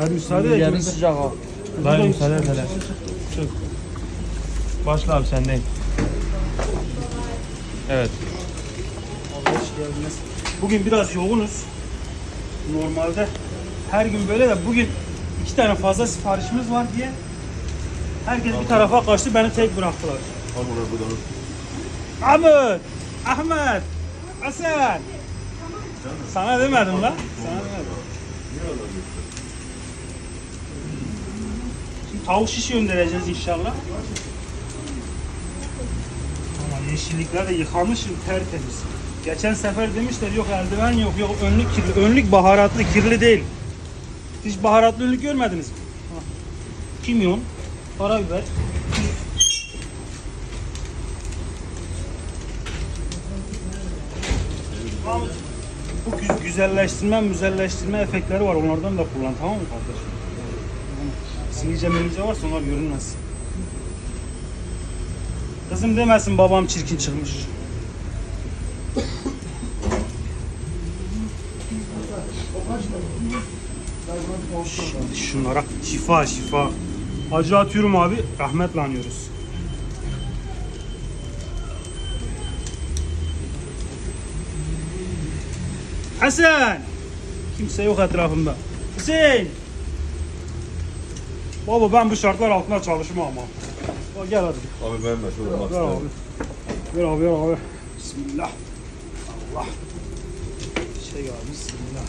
Hadi müsaade et. Yerin sıcak ha. Dayı müsaade et hele. Çık. Başla abi sendeyim. Evet. Allah hoş geldiniz. Bugün biraz yoğunuz. Normalde her gün böyle de bugün iki tane fazla siparişimiz var diye herkes bir tarafa kaçtı beni tek bıraktılar. Ahmet, Ahmet, Hasan. Sana demedim lan. Sana demedim. Şimdi tavuk şiş göndereceğiz inşallah. Ama yeşillikler de yıkanmış şimdi tertemiz. Geçen sefer demişler yok eldiven yok yok önlük kirli. Önlük baharatlı kirli değil. Hiç baharatlı önlük görmediniz mi? Kimyon, karabiber, Mahmut, Bu gü- güzelleştirme, müzelleştirme efektleri var. Onlardan da kullan tamam mı kardeşim? Silice milice varsa onlar görünmez. Kızım demesin babam çirkin çıkmış. Şimdi şunlara şifa şifa. Acı atıyorum abi. Rahmetle anıyoruz. Hasan! Kimse yok etrafımda. Hüseyin! Baba ben bu şartlar altında çalışmam ama. Bak Gel hadi. Abi ben de şurada Ver abi. Ver abi ver abi. Bismillah. Allah. Şey abi bismillah.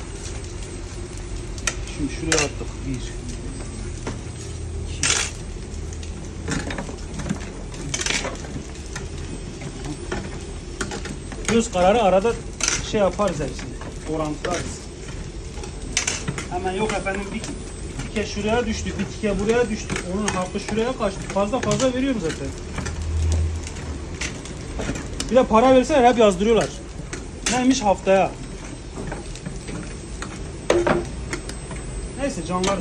Şimdi şuraya attık. Bir. iki, Göz kararı arada şey yaparız hepsini. Orantılarız. Hemen yok efendim bir, tike şuraya düştü, bir tike buraya düştü. Onun hakkı şuraya kaçtı. Fazla fazla veriyorum zaten. Bir de para verseler hep yazdırıyorlar. Neymiş haftaya. Neyse canlar.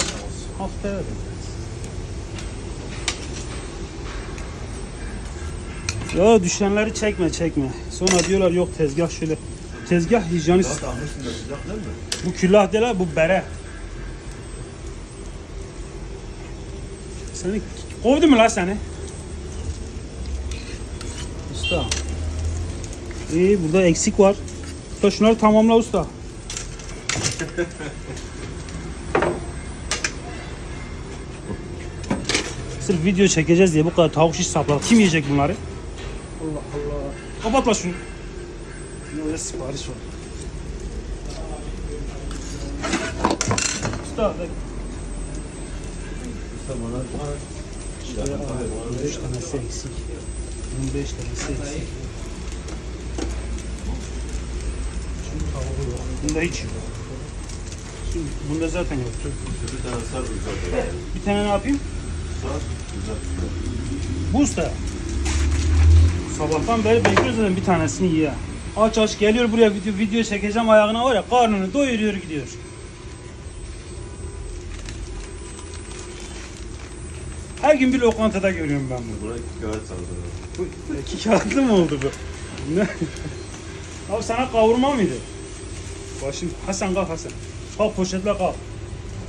Haftaya veririz. Ya düşenleri çekme çekme. Sonra diyorlar yok tezgah şöyle. Tezgah hijyenist. Tahmışsın da sıcak değil mi? Bu külah değil ha, bu bere. Seni kovdu mu la seni? Usta. İyi burada eksik var. Usta şunları tamamla usta. Sırf video çekeceğiz diye bu kadar tavuk şiş sapladık. Kim yiyecek bunları? Allah Allah. Kapat la şunu. Yine öyle sipariş var. Usta bak. Usta bana Şuraya al. 3 tanesi eksik. Bunun 5 tanesi eksik. Şunun tavuğu yok. Bunda hiç yok. Şimdi bunda zaten yok. bir tane sar güzel. Bir tane ne yapayım? Sar güzel. Bu usta. Sabahtan beri bekliyoruz zaten bir tanesini yiye. Aç aç geliyor buraya video, video çekeceğim ayağına var ya karnını doyuruyor gidiyor. Her gün bir lokantada görüyorum ben bunu. Buna iki kağıt sardı. Bu iki kağıtlı mı oldu bu? Ne? Abi sana kavurma mıydı? Başım Hasan kalk Hasan. Kalk poşetle kalk.